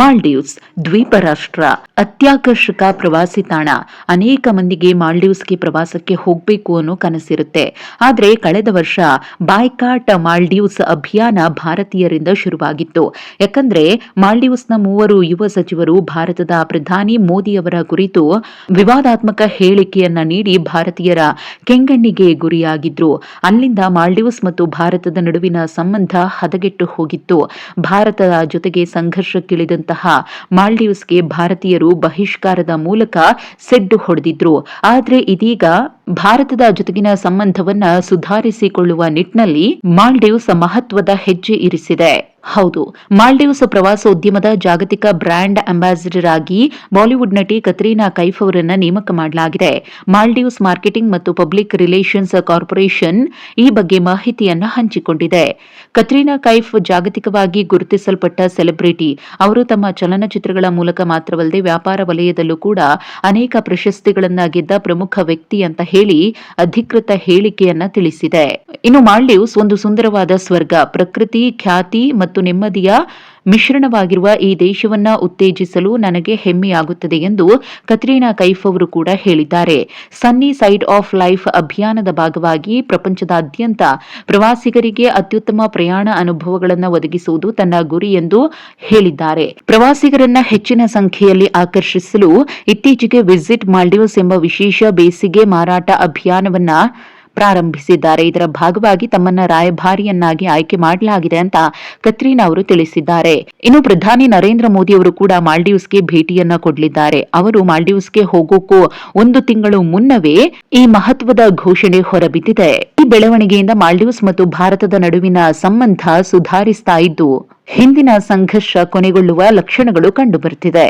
ಮಾಲ್ಡೀವ್ಸ್ ದ್ವೀಪ ರಾಷ್ಟ್ರ ಅತ್ಯಾಕರ್ಷಕ ಪ್ರವಾಸಿ ತಾಣ. ಅನೇಕ ಮಂದಿಗೆ ಮಾಲ್ಡೀವ್ಸ್ಗೆ ಪ್ರವಾಸಕ್ಕೆ ಹೋಗಬೇಕು ಅನ್ನೋ ಕನಸಿರುತ್ತೆ. ಆದರೆ ಕಳೆದ ವರ್ಷ ಬಾಯ್ಕಾಟ್ ಮಾಲ್ಡೀವ್ಸ್ ಅಭಿಯಾನ ಭಾರತೀಯರಿಂದ ಶುರುವಾಗಿತ್ತು. ಯಾಕಂದ್ರೆ ಮಾಲ್ಡೀವ್ಸ್ನ ಮೂವರು ಯುವ ಸಚಿವರು ಭಾರತದ ಪ್ರಧಾನಿ ಮೋದಿಯವರ ಕುರಿತು ವಿವಾದಾತ್ಮಕ ಹೇಳಿಕೆಯನ್ನ ನೀಡಿ ಭಾರತೀಯರ ಕೆಂಗಣ್ಣಿಗೆ ಗುರಿಯಾಗಿದ್ರು. ಅಲ್ಲಿಂದ ಮಾಲ್ಡೀವ್ಸ್ ಮತ್ತು ಭಾರತದ ನಡುವಿನ ಸಂಬಂಧ ಹದಗೆಟ್ಟು ಹೋಗಿತ್ತು. ಭಾರತದ ಜೊತೆಗೆ ಸಂಘರ್ಷಕ್ಕಿಳಿದಂತಹ ಮಾಲ್ಡೀವ್ಸ್ಗೆ ಭಾರತೀಯರು ಬಹಿಷ್ಕಾರದ ಮೂಲಕ ಸೆಡ್ಡು ಹೊಡೆದಿದ್ರು. ಆದರೆ ಇದೀಗ ಭಾರತದ ಜೊತೆಗಿನ ಸಂಬಂಧವನ್ನ ಸುಧಾರಿಸಿಕೊಳ್ಳುವ ನಿಟ್ಟಿನಲ್ಲಿ ಮಾಲ್ಡೀವ್ಸ್ ಮಹತ್ವದ ಹೆಜ್ಜೆ ಇರಿಸಿದೆ. ಹೌದು. ಮಾಲ್ಡೀವ್ಸ್ ಪ್ರವಾಸೋದ್ಯಮದ ಜಾಗತಿಕ ಬ್ರ್ಯಾಂಡ್ ಅಂಬಾಸಿಡರ್ ಆಗಿ ಬಾಲಿವುಡ್ ನಟಿ ಕತ್ರೀನಾ ಕೈಫ್ ಅವರನ್ನು ನೇಮಕ ಮಾಡಲಾಗಿದೆ. ಮಾಲ್ಡೀವ್ಸ್ ಮಾರ್ಕೆಟಿಂಗ್ ಮತ್ತು ಪಬ್ಲಿಕ್ ರಿಲೇಷನ್ಸ್ ಕಾರ್ಪೊರೇಷನ್ ಈ ಬಗ್ಗೆ ಮಾಹಿತಿಯನ್ನು ಹಂಚಿಕೊಂಡಿದೆ. ಕತ್ರೀನಾ ಕೈಫ್ ಜಾಗತಿಕವಾಗಿ ಗುರುತಿಸಲ್ಪಟ್ಟ ಸೆಲೆಬ್ರಿಟಿ, ಅವರು ತಮ್ಮ ಚಲನಚಿತ್ರಗಳ ಮೂಲಕ ಮಾತ್ರವಲ್ಲದೆ ವ್ಯಾಪಾರ ವಲಯದಲ್ಲೂ ಕೂಡ ಅನೇಕ ಪ್ರಶಸ್ತಿಗಳನ್ನ ಗೆದ್ದ ಪ್ರಮುಖ ವ್ಯಕ್ತಿ ಅಂತ ಹೇಳಿ ಅಧಿಕೃತ ಹೇಳಿಕೆಯನ್ನ ತಿಳಿಸಿದೆ. ಇನ್ನು ಮಾಲ್ಡೀವ್ಸ್ ಒಂದು ಸುಂದರವಾದ ಸ್ವರ್ಗ, ಪ್ರಕೃತಿ, ಖ್ಯಾತಿ ಮತ್ತು ನೆಮ್ಮದಿಯ ಮಿಶ್ರಣವಾಗಿರುವ ಈ ದೇಶವನ್ನ ಉತ್ತೇಜಿಸಲು ನನಗೆ ಹೆಮ್ಮೆಯಾಗುತ್ತದೆ ಎಂದು ಕತ್ರೀನಾ ಕೈಫ್ ಅವರು ಕೂಡ ಹೇಳಿದ್ದಾರೆ. ಸನ್ನಿ ಸೈಡ್ ಆಫ್ ಲೈಫ್ ಅಭಿಯಾನದ ಭಾಗವಾಗಿ ಪ್ರಪಂಚದಾದ್ಯಂತ ಪ್ರವಾಸಿಗರಿಗೆ ಅತ್ಯುತ್ತಮ ಪ್ರಯಾಣ ಅನುಭವಗಳನ್ನು ಒದಗಿಸುವುದು ತನ್ನ ಗುರಿ ಎಂದು ಹೇಳಿದ್ದಾರೆ. ಪ್ರವಾಸಿಗರನ್ನ ಹೆಚ್ಚಿನ ಸಂಖ್ಯೆಯಲ್ಲಿ ಆಕರ್ಷಿಸಲು ಇತ್ತೀಚೆಗೆ ವಿಸಿಟ್ ಮಾಲ್ಡೀವ್ಸ್ ಎಂಬ ವಿಶೇಷ ಬೇಸಿಗೆ ಮಾರಾಟ ಅಭಿಯಾನವನ್ನ ಪ್ರಾರಂಭಿಸಿದ್ದಾರೆ. ಇದರ ಭಾಗವಾಗಿ ತಮ್ಮನ್ನ ರಾಯಭಾರಿಯನ್ನಾಗಿ ಆಯ್ಕೆ ಮಾಡಲಾಗಿದೆ ಅಂತ ಕತ್ರೀನಾ ಅವರು ತಿಳಿಸಿದ್ದಾರೆ. ಇನ್ನು ಪ್ರಧಾನಿ ನರೇಂದ್ರ ಮೋದಿ ಅವರು ಕೂಡ ಮಾಲ್ಡೀವ್ಸ್ಗೆ ಭೇಟಿಯನ್ನ ಕೊಡಲಿದ್ದಾರೆ. ಅವರು ಮಾಲ್ಡೀವ್ಸ್ಗೆ ಹೋಗೋಕ್ಕೂ ಒಂದು ತಿಂಗಳು ಮುನ್ನವೇ ಈ ಮಹತ್ವದ ಘೋಷಣೆ ಹೊರಬಿದ್ದಿದೆ. ಈ ಬೆಳವಣಿಗೆಯಿಂದ ಮಾಲ್ಡೀವ್ಸ್ ಮತ್ತು ಭಾರತದ ನಡುವಿನ ಸಂಬಂಧ ಸುಧಾರಿಸ್ತಾ ಇದ್ದು, ಹಿಂದಿನ ಸಂಘರ್ಷ ಕೊನೆಗೊಳ್ಳುವ ಲಕ್ಷಣಗಳು ಕಂಡುಬರುತ್ತಿದೆ.